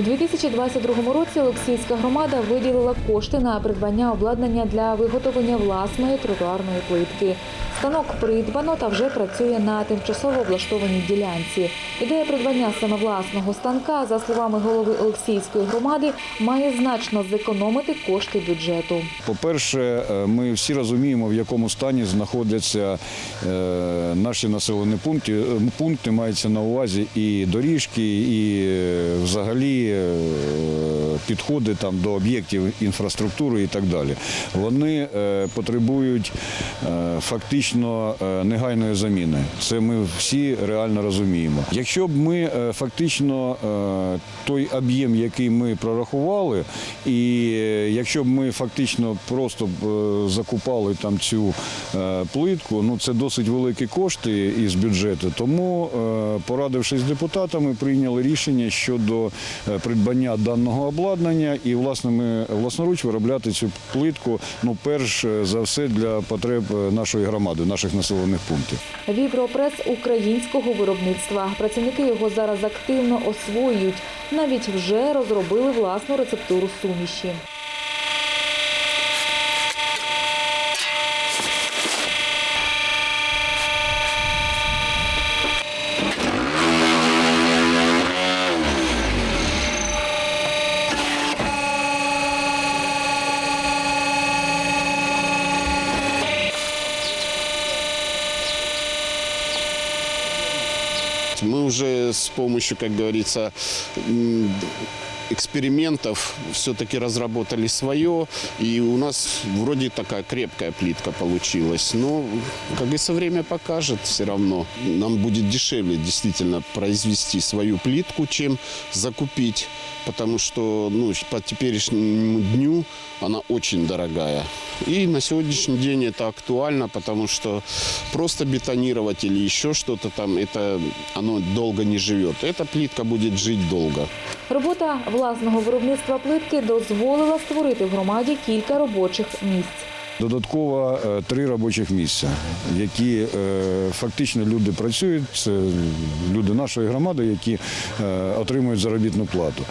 У 2022 році Олексіївська громада виділила кошти на придбання обладнання для виготовлення власної тротуарної плитки. Станок придбано та вже працює на тимчасово облаштованій ділянці. Ідея придбання саме власного станка, за словами голови Олексіївської громади, має значно зекономити кошти бюджету. По-перше, е, ми всі розуміємо, в якому стані знаходяться е, наші населені пункти. Е, Пункти мається на увазі і доріжки, і взагалі е, підходи там до об'єктів інфраструктури і так далі. Вони е, потребують е, фактично негайної заміни. Це ми всі реально розуміємо. Якщо б ми фактично той об'єм, який ми прорахували, і якщо б ми фактично просто закупали там цю плитку, ну це досить великі кошти із бюджету. Тому, порадившись з депутатами, прийняли рішення щодо придбання даного обладнання і власне ми власноруч виробляти цю плитку. Ну, перш за все для потреб е, нашої громади, наших населених пунктів. Вібропрес українського виробництва. Працівники його зараз активно освоюють. Навіть вже розробили власну рецептуру суміші. Мы уже с помощью, как говорится, экспериментов все-таки разработали свое, и у нас вроде такая крепкая плитка получилась. Но, как говорится, время покажет все равно. Нам будет дешевле действительно произвести свою плитку, чем закупить, потому что ну, по теперешнему дню она очень дорогая. И на сегодняшний день это актуально, потому что просто бетонировать или еще что-то там, это оно долго не живет. Эта плитка будет жить долго. Робота власного виробництва плитки дозволила створити в громаді кілька робочих місць. Додатково е, три робочих місця, які е, фактично люди працюють. Це люди нашої громади, які е, отримують заробітну плату.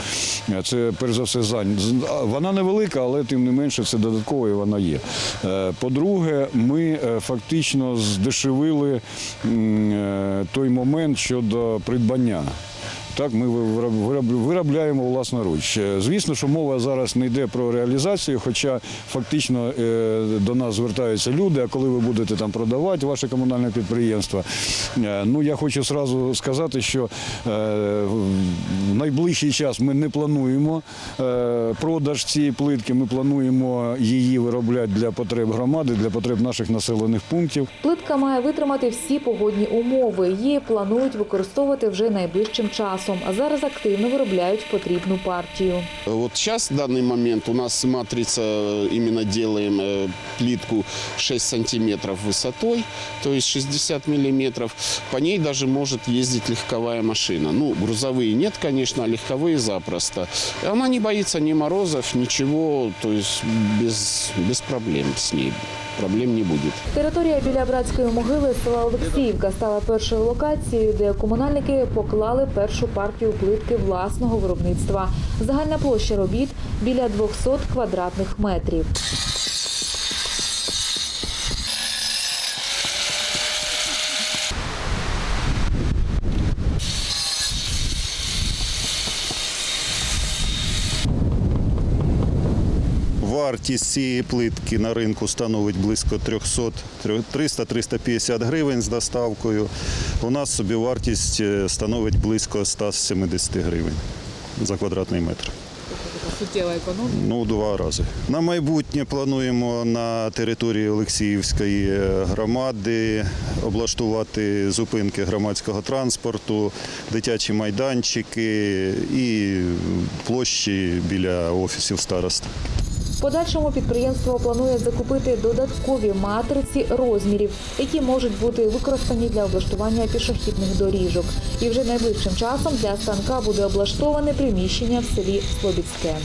Це перш за все зайнятість. Вона невелика, але тим не менше це додатково вона є. По-друге, ми фактично здешевили той момент щодо придбання. Так, ми вироб- вироб- виробляємо власноруч. Е, Звісно, що мова зараз не йде про реалізацію, хоча фактично е, до нас звертаються люди, а коли ви будете там продавати ваше комунальне підприємство. Е, Ну, я хочу сразу сказати, що в найближчий час ми не плануємо продаж цієї плитки, ми плануємо її виробляти для потреб громади, для потреб наших населених пунктів. Плитка має витримати всі погодні умови. Її планують використовувати вже найближчим часом, а зараз активно виробляють потрібну партію. Вот сейчас, в данный момент, у нас матрица, э, именно делаем э, плитку 6 сантиметров высотой, то есть 60 миллиметров. По ней даже может ездить легковая машина. Ну, грузовые нет, конечно, а легковые запросто. И она не боится ни морозов, ничего, то есть без, без проблем с ней. Проблем не будет. Територія біля братської могили села Олексіївка стала першою локацією, де комунальники поклали першу партію плитки власного виробництва. Загальна площа робіт біля 200 квадратних метрів. Вартість цієї плитки на ринку становить близько 300 300-350 гривень з доставкою. У нас собівартість е, становить близько 170 гривень за квадратний метр. суттєва економія. Ну, два рази. На майбутнє плануємо на території Олексіївської е, громади облаштувати зупинки громадського транспорту, дитячі майданчики і площі біля офісів старост. Подальшому підприємство планує закупити додаткові матриці розмірів, які можуть бути використані для облаштування пішохідних доріжок. І вже найближчим часом для станка буде облаштоване приміщення в селі Слобідське.